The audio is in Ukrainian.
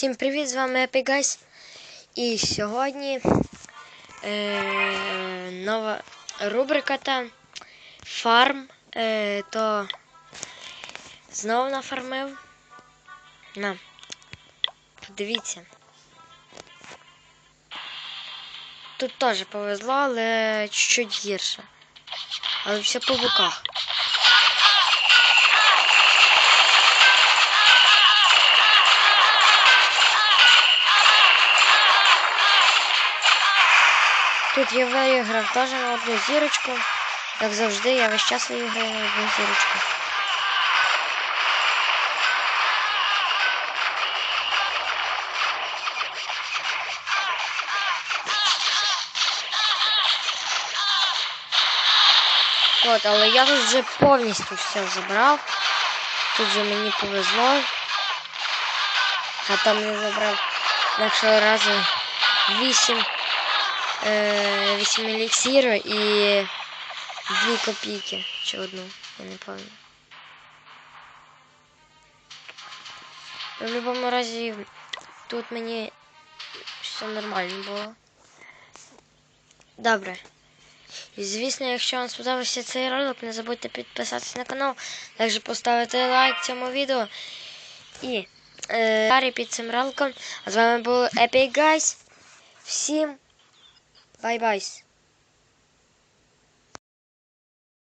Всім привіт, з вами Epic Guys. І сьогодні е, нова рубрика та фарм. Е, то знову нафармив. На. Подивіться. Тут теж повезло, але чуть-чуть гірше. Але все по боках. Тут я виграв теж на одну зірочку. Як завжди, я весь час виграю на одну зірочку. От, але я тут вже повністю все забрав. Тут же мені повезло. А там я забрав першого разу 8 е, 8 еліксіру і 2 копійки. Чи одну, я не пам'ятаю. В будь-якому разі тут мені все нормально було. Добре. Звісно, якщо вам сподобався цей ролик, не забудьте підписатися на канал, також поставити лайк цьому відео. І е, далі під цим роликом. А з вами був Epic Guys. Всім Bye-byes.